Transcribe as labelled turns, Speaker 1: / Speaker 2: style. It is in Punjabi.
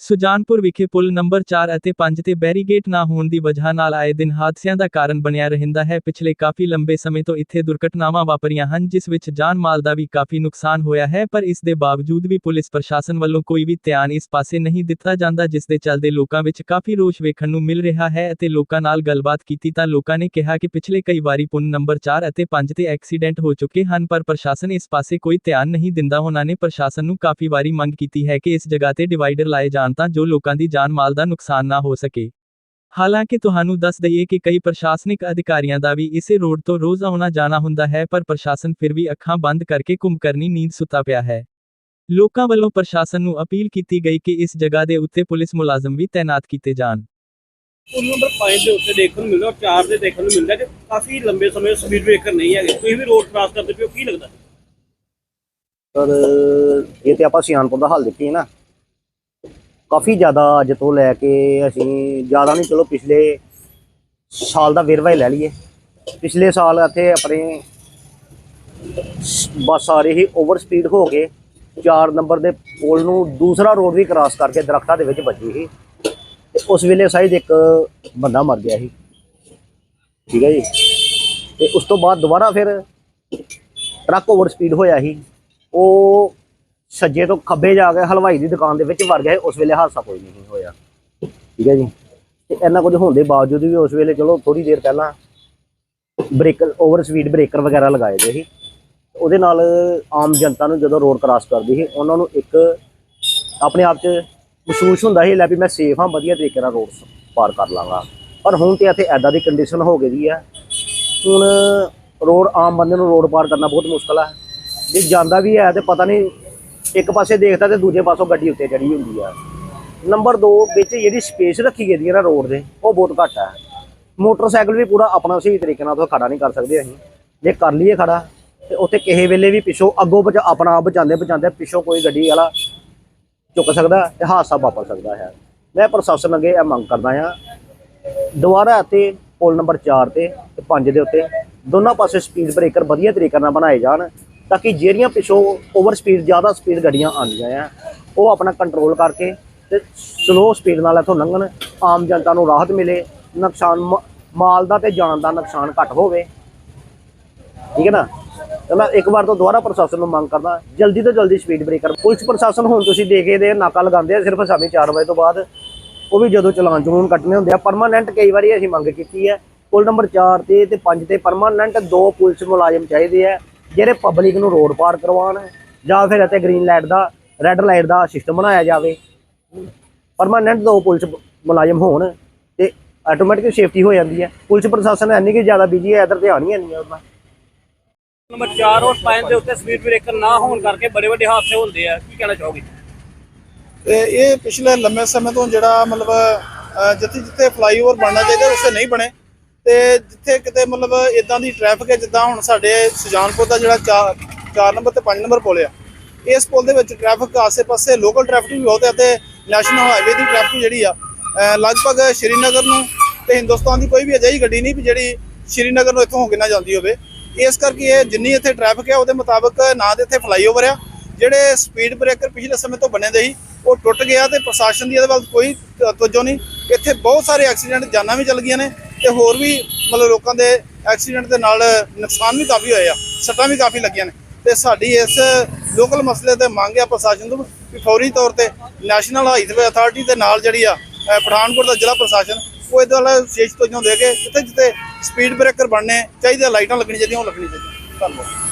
Speaker 1: ਸੁਜਾਨਪੁਰ ਵਿਖੇ ਪੁਲ ਨੰਬਰ 4 ਅਤੇ 5 ਤੇ ਬੈਰੀਗੇਟ ਨਾ ਹੋਣ ਦੀ ਵਜ੍ਹਾ ਨਾਲ ਆਏ ਦਿਨ ਹਾਦਸਿਆਂ ਦਾ ਕਾਰਨ ਬਣਿਆ ਰਹਿੰਦਾ ਹੈ। ਪਿਛਲੇ ਕਾਫੀ ਲੰਬੇ ਸਮੇਂ ਤੋਂ ਇੱਥੇ ਦੁਰਘਟਨਾਵਾਂ ਵਾਪਰੀਆਂ ਹਨ, ਜਿਸ ਵਿੱਚ ਜਾਨ ਮਾਲ ਦਾ ਵੀ ਕਾਫੀ ਨੁਕਸਾਨ ਹੋਇਆ ਹੈ, ਪਰ ਇਸ ਦੇ ਬਾਵਜੂਦ ਵੀ ਪੁਲਿਸ ਪ੍ਰਸ਼ਾਸਨ ਵੱਲੋਂ ਕੋਈ ਵੀ ਧਿਆਨ ਇਸ ਪਾਸੇ ਨਹੀਂ ਦਿੱਤਾ ਜਾਂਦਾ, ਜਿਸ ਦੇ ਚੱਲਦੇ ਲੋਕਾਂ ਵਿੱਚ ਕਾਫੀ ਰੋਸ਼ ਵੇਖਣ ਨੂੰ ਮਿਲ ਰਿਹਾ ਹੈ ਅਤੇ ਲੋਕਾਂ ਨਾਲ ਗੱਲਬਾਤ ਕੀਤੀ ਤਾਂ ਲੋਕਾਂ ਨੇ ਕਿਹਾ ਕਿ ਪਿਛਲੇ ਕਈ ਵਾਰੀ ਪੁਲ ਨੰਬਰ 4 ਅਤੇ 5 ਤੇ ਐਕਸੀਡੈਂਟ ਹੋ ਚੁੱਕੇ ਹਨ, ਪਰ ਪ੍ਰਸ਼ਾਸਨ ਇਸ ਪਾਸੇ ਕੋਈ ਧਿਆਨ ਨਹੀਂ ਦਿੰਦਾ। ਉਹਨਾਂ ਨੇ ਪ੍ਰਸ਼ਾਸਨ ਨੂੰ ਕਾਫੀ ਵਾਰੀ ਮੰਗ ਕੀਤੀ ਹੈ ਕਿ ਇਸ ਜਗ੍ਹਾ ਤੇ ਡਿਵਾਈਡਰ ਲਾਏ ਜਾਣ ਤਾਂ ਜੋ ਲੋਕਾਂ ਦੀ ਜਾਨ ਮਾਲ ਦਾ ਨੁਕਸਾਨ ਨਾ ਹੋ ਸਕੇ। ਹਾਲਾਂਕਿ ਤੁਹਾਨੂੰ ਦੱਸ ਦਈਏ ਕਿ ਕਈ ਪ੍ਰਸ਼ਾਸਨਿਕ ਅਧਿਕਾਰੀਆਂ ਦਾ ਵੀ ਇਸੇ ਰੋਡ ਤੋਂ ਰੋਜ਼ ਆਉਣਾ ਜਾਣਾ ਹੁੰਦਾ ਹੈ ਪਰ ਪ੍ਰਸ਼ਾਸਨ ਫਿਰ ਵੀ ਅੱਖਾਂ ਬੰਦ ਕਰਕੇ ਕੁੰਭਕਰਨੀ ਨੀਂਦ ਸੁੱਤਾ ਪਿਆ ਹੈ। ਲੋਕਾਂ ਵੱਲੋਂ ਪ੍ਰਸ਼ਾਸਨ ਨੂੰ ਅਪੀਲ ਕੀਤੀ ਗਈ ਕਿ ਇਸ ਜਗ੍ਹਾ ਦੇ ਉੱਤੇ ਪੁਲਿਸ ਮੁਲਾਜ਼ਮ ਵੀ ਤਾਇਨਾਤ ਕੀਤੇ ਜਾਣ।
Speaker 2: ਪੁਲ ਨੰਬਰ 5 ਦੇ ਉੱਤੇ ਦੇਖਣ ਨੂੰ ਮਿਲਦਾ ਔਰ 4 ਦੇ ਦੇਖਣ ਨੂੰ ਮਿਲਦਾ ਕਿ ਕਾਫੀ ਲੰਬੇ ਸਮੇਂ ਸਪੀਡ ਬ੍ਰੇਕਰ ਨਹੀਂ ਹੈਗੇ। ਤੁਸੀਂ ਵੀ ਰੋਡ ਕ੍ਰਾਸ ਕਰਦੇ ਪਿਓ ਕੀ ਲੱਗਦਾ?
Speaker 3: ਪਰ ਇਹ ਤੇ ਆਪਾਂ ਸਿਆਣਪੁਰ ਦਾ ਹਾਲ ਦੇਖੀਏ ਨਾ। ਕਾਫੀ ਜ਼ਿਆਦਾ ਅੱਜ ਤੋਂ ਲੈ ਕੇ ਅਸੀਂ ਜ਼ਿਆਦਾ ਨਹੀਂ, ਚਲੋ ਪਿਛਲੇ ਸਾਲ ਦਾ ਵੇਰਵਾ ਹੀ ਲੈ ਲਈਏ। ਪਿਛਲੇ ਸਾਲ ਇੱਥੇ ਆਪਣੇ ਬੱਸ ਆ ਰਹੀ ਸੀ ਓਵਰ ਸਪੀਡ ਹੋ ਕੇ 4 ਨੰਬਰ ਦੇ ਪੁਲ ਨੂੰ ਦੂਸਰਾ ਰੋਡ ਵੀ ਕ੍ਰਾਸ ਕਰਕੇ ਦਰਖਤਾਂ ਦੇ ਵਿੱਚ ਵੱਜੀ ਸੀ। ਤੇ ਉਸ ਵੇਲੇ ਸਾਈਡ ਇੱਕ ਬੰਦਾ ਮਰ ਗਿਆ ਸੀ। ਠੀਕ ਹੈ ਜੀ? ਤੇ ਉਸ ਤੋਂ ਬਾਅਦ ਦੁਬਾਰਾ ਫਿਰ ਟਰੱਕ ਓਵਰ ਸਪੀਡ ਹੋਇਆ ਸੀ। ਉਹ ਸੱਜੇ ਤੋਂ ਖੱਬੇ ਜਾ ਕੇ ਹਲਵਾਈ ਦੀ ਦੁਕਾਨ ਦੇ ਵਿੱਚ ਵੜ ਗਿਆ ਉਸ ਵੇਲੇ ਹਾਦਸਾ ਕੋਈ ਨਹੀਂ ਹੋਇਆ। ਠੀਕ ਹੈ ਜੀ? ਤੇ ਇੰਨਾ ਕੁਝ ਹੋਣ ਦੇ ਬਾਵਜੂਦ ਵੀ ਉਸ ਵੇਲੇ ਚਲੋ ਥੋੜੀ ਦੇਰ ਪਹਿਲਾਂ ਬ੍ਰੇਕਰ ਓਵਰ ਸਪੀਡ ਬ੍ਰੇਕਰ ਵਗੈਰਾ ਲਗਾਏ ਗਏ ਸੀ। ਉਹਦੇ ਨਾਲ ਆਮ ਜਨਤਾ ਨੂੰ ਜਦੋਂ ਰੋਡ ਕ੍ਰਾਸ ਕਰਦੀ ਸੀ, ਉਹਨਾਂ ਨੂੰ ਇੱਕ ਆਪਣੇ ਆਪ 'ਚ ਮਹਿਸੂਸ ਹੁੰਦਾ ਸੀ, ਲੈ ਵੀ ਮੈਂ ਸੇਫ ਹਾਂ, ਵਧੀਆ ਤਰੀਕੇ ਨਾਲ ਰੋਡ ਪਾਰ ਕਰ ਲਾਂਗਾ। ਪਰ ਹੁਣ ਤੇ ਇੱਥੇ ਐਦਾਂ ਦੀ ਕੰਡੀਸ਼ਨ ਹੋ ਗਈ ਦੀ ਹੈ ਹੁਣ ਰੋਡ, ਆਮ ਬੰਦੇ ਨੂੰ ਰੋਡ ਪਾਰ ਕਰਨਾ ਬਹੁਤ ਮੁਸ਼ਕਲ ਹੈ ਜੇ ਜਾਂਦਾ ਵੀ ਹੈ ਤੇ ਪਤਾ ਨਹੀਂ ਇੱਕ ਪਾਸੇ ਦੇਖਦਾ ਤੇ ਦੂਜੇ ਪਾਸੋਂ ਗੱਡੀ ਉੱਤੇ ਚੜੀ ਹੁੰਦੀ ਆ। ਨੰਬਰ 2 ਵਿੱਚ ਜਿਹੜੀ ਸਪੇਸ ਰੱਖੀ ਗਈ ਹੈ ਨਾ ਰੋਡ ਦੇ, ਉਹ ਬਹੁਤ ਘੱਟ ਹੈ ਮੋਟਰਸਾਈਕਲ ਵੀ ਪੂਰਾ ਆਪਣਾ ਸਹੀ ਤਰੀਕੇ ਨਾਲ ਉੱਥੇ ਖੜਾ ਨਹੀਂ ਕਰ ਸਕਦੇ ਅਸੀਂ। ਜੇ ਕਰ ਲਈਏ ਖੜਾ, ਤੇ ਉੱਥੇ ਕਿਸੇ ਵੇਲੇ ਵੀ ਪਿੱਛੋਂ ਅੱਗੋਂ ਬਚਾ ਆਪਣਾ ਆਪ ਬਚਾਉਂਦੇ ਬਚਾਉਂਦੇ ਪਿੱਛੋਂ ਕੋਈ ਗੱਡੀ ਵਾਲਾ ਚੁੱਕ ਸਕਦਾ ਤੇ ਹਾਦਸਾ ਵਾਪਰ ਸਕਦਾ ਹੈ। ਮੈਂ ਪ੍ਰਸ਼ਾਸਨ ਅੱਗੇ ਇਹ ਮੰਗ ਕਰਦਾ ਹਾਂ, ਦੁਬਾਰਾ ਅਤੇ ਪੁਲ ਨੰਬਰ 4 ਤੇ ਤੇ 5 ਦੇ ਉੱਤੇ ਦੋਨਾਂ ਪਾਸੇ ਸਪੀਡ ਬ੍ਰੇਕਰ ਵਧੀਆ ਤਰੀਕੇ ਨਾਲ ਬਣਾਏ ਜਾਣ। ਤਾਂ ਕਿ ਜਿਹੜੀਆਂ ਪਿੱਛੋਂ ਓਵਰ ਸਪੀਡ ਜ਼ਿਆਦਾ ਸਪੀਡ ਗੱਡੀਆਂ ਆਉਂਦੀਆਂ ਆ, ਉਹ ਆਪਣਾ ਕੰਟਰੋਲ ਕਰਕੇ ਤੇ ਸਲੋ ਸਪੀਡ ਨਾਲ ਇੱਥੋਂ ਲੰਘਣ, ਆਮ ਜਨਤਾ ਨੂੰ ਰਾਹਤ ਮਿਲੇ, ਨੁਕਸਾਨ ਮ- ਮਾਲ ਦਾ ਤੇ ਜਾਨ ਦਾ ਨੁਕਸਾਨ ਘੱਟ ਹੋਵੇ। ਠੀਕ ਹੈ ਨਾ? ਤੇ ਮੈਂ ਇੱਕ ਵਾਰ ਤੋਂ ਦੁਬਾਰਾ ਪ੍ਰਸ਼ਾਸਨ ਨੂੰ ਮੰਗ ਕਰਦਾ, ਜਲਦੀ ਤੋਂ ਜਲਦੀ ਸਪੀਡ ਬ੍ਰੇਕਰ ਪੁਲਿਸ ਪ੍ਰਸ਼ਾਸਨ ਹੁਣ ਤੁਸੀਂ ਦੇਖੇ ਦੇ ਨਾਕਾ ਲਗਾਉਂਦੇ ਆ, ਸਿਰਫ ਸ਼ਾਮੀ 4 ਵਜੇ ਤੋਂ ਬਾਅਦ। ਉਹ ਵੀ ਜਦੋਂ ਚਲਾਨ ਚਲੂਨ ਕੱਟਣੇ ਹੁੰਦੇ ਆ ਪਰਮਾਨੈਂਟ ਕਈ ਵਾਰੀ ਅਸੀਂ ਮੰਗ ਕੀਤੀ ਹੈ। ਪੁਲ ਨੰਬਰ 4 ਤੇ ਤੇ 5 ਤੇ ਪਰਮਾਨੈਂਟ ਦੋ ਪੁਲਿਸ ਮੁਲਾਜ਼ਮ ਚਾਹੀਦੇ ਆ। ਜਿਹੜੇ ਪਬਲਿਕ ਨੂੰ ਰੋਡ ਪਾਰ ਕਰਵਾਉਣ ਜਾਂ ਫਿਰ ਇੱਥੇ ਗ੍ਰੀਨ ਲਾਈਟ ਦਾ ਰੈੱਡ ਲਾਈਟ ਦਾ ਸਿਸਟਮ ਬਣਾਇਆ ਜਾਵੇ ਪਰਮਾਨੈਂਟ ਦੋ ਪੁਲਿਸ ਮੁਲਾਜ਼ਮ ਹੋਣ ਤੇ ਆਟੋਮੈਟਿਕ ਸੇਫਟੀ ਹੋ ਜਾਂਦੀ ਹੈ। ਪੁਲਿਸ ਪ੍ਰਸ਼ਾਸਨ ਇੰਨੀ ਕਿ ਜ਼ਿਆਦਾ ਬਿਜ਼ੀ ਹੈ ਇਧਰ ਧਿਆਨ ਹੀ ਨਹੀਂ ਹੈ ਉਹਦਾ
Speaker 2: ਨੰਬਰ 4 ਔਰ 5 ਦੇ ਉੱਤੇ ਸਪੀਡ ਬ੍ਰੇਕਰ ਨਾ ਹੋਣ ਕਰਕੇ ਬੜੇ ਵੱਡੇ ਹਾਦਸੇ ਹੁੰਦੇ ਆ। ਕੀ ਕਹਿਣਾ ਚਾਹੋਗੇ?
Speaker 4: ਤੇ ਇਹ ਪਿਛਲੇ ਲੰਮੇ ਸਮੇਂ ਤੋਂ ਜਿਹੜਾ ਮਤਲਬ ਜਿੱਥੇ ਜਿੱਥੇ ਫਲਾਈਓਵਰ ਬਣਨਾ ਚਾਹੀਦਾ ਉਸੇ ਨਹੀਂ ਬਣੇ। ਤੇ ਜਿੱਥੇ ਕਿਤੇ ਮਤਲਬ ਇਦਾਂ ਦੀ ਟ੍ਰੈਫਿਕ ਹੈ, ਜਿੱਦਾਂ ਹੁਣ ਸਾਡੇ ਸੁਜਾਨਪੁਰ ਦਾ ਜਿਹੜਾ 4 ਨੰਬਰ ਤੇ 5 ਨੰਬਰ ਪੁਲ ਆ, ਇਸ ਪੁਲ ਦੇ ਵਿੱਚ ਟ੍ਰੈਫਿਕ ਆਸੇ-ਪਾਸੇ ਲੋਕਲ ਟ੍ਰੈਫਿਕ ਵੀ ਬਹੁਤ ਹੈ ਤੇ ਨੈਸ਼ਨਲ ਹਾਈਵੇ ਦੀ ਟ੍ਰੈਫਿਕ ਜਿਹੜੀ ਆ ਲਗਭਗ ਸ਼੍ਰੀਨਗਰ ਨੂੰ ਤੇ ਹਿੰਦੁਸਤਾਨ ਦੀ ਕੋਈ ਵੀ ਅਜਿਹੀ ਗੱਡੀ ਨਹੀਂ ਵੀ ਜਿਹੜੀ ਸ਼੍ਰੀਨਗਰ ਨੂੰ ਇੱਥੋਂ ਹੋ ਕੇ ਨਾ ਜਾਂਦੀ ਹੋਵੇ। ਇਸ ਕਰਕੇ ਇਹ ਜਿੰਨੀ ਇੱਥੇ ਟ੍ਰੈਫਿਕ ਹੈ ਉਹਦੇ ਮੁਤਾਬਕ ਨਾ ਤੇ ਇੱਥੇ ਫਲਾਈਓਵਰ ਆ, ਜਿਹੜੇ ਸਪੀਡ ਬ੍ਰੇਕਰ ਪਿਛਲੇ ਸਮੇਂ ਤੋਂ ਬਣੇ ਦੇ ਸੀ, ਉਹ ਟੁੱਟ ਗਿਆ ਤੇ ਪ੍ਰਸ਼ਾਸਨ ਦੀ ਇਹਦੇ ਵੱਲ ਕੋਈ ਤ- ਤਵੱਜੋ ਨਹੀਂ। ਇੱਥੇ ਬਹੁਤ ਸਾਰੇ ਐਕਸੀਡੈਂਟ ਜਾਨਾਂ ਵੀ ਚੱਲ ਗਈਆਂ ਨੇ ਤੇ ਹੋਰ ਵੀ ਮਤਲਬ ਲੋਕਾਂ ਦੇ ਐਕਸੀਡੈਂਟ ਦੇ ਨਾਲ ਨੁਕਸਾਨ ਵੀ ਕਾਫੀ ਹੋਏ ਆ, ਸੱਟਾਂ ਵੀ ਕਾਫੀ ਲੱਗੀਆਂ ਨੇ। ਤੇ ਸਾਡੀ ਇਸ ਲੋਕਲ ਮਸਲੇ ਤੇ ਮੰਗ ਆ ਪ੍ਰਸ਼ਾਸਨ ਤੋਂ ਵੀ ਫੌਰੀ ਤੌਰ ਤੇ ਨੈਸ਼ਨਲ ਹਾਈਵੇ ਅਥਾਰਟੀ ਦੇ ਨਾਲ ਜਿਹੜੀ ਆ ਪਠਾਨਕੋਟ ਦਾ ਜ਼ਿਲ੍ਹਾ ਪ੍ਰਸ਼ਾਸਨ, ਉਹ ਇਹਦੇ ਵੱਲ ਵਿਸ਼ੇਸ਼ ਤੋਂ ਦੇ ਕੇ ਜਿੱਥੇ ਜਿੱਥੇ ਸਪੀਡ ਬ੍ਰੇਕਰ ਬਣਨੇ ਚਾਹੀਦੇ ਲਾਈਟਾਂ ਲੱਗਣੀਆਂ ਚਾਹੀਦੀਆਂ, ਉਹ ਲੱਗਣੀਆਂ ਚਾਹੀਦੀਆਂ। ਧੰਨਵਾਦ।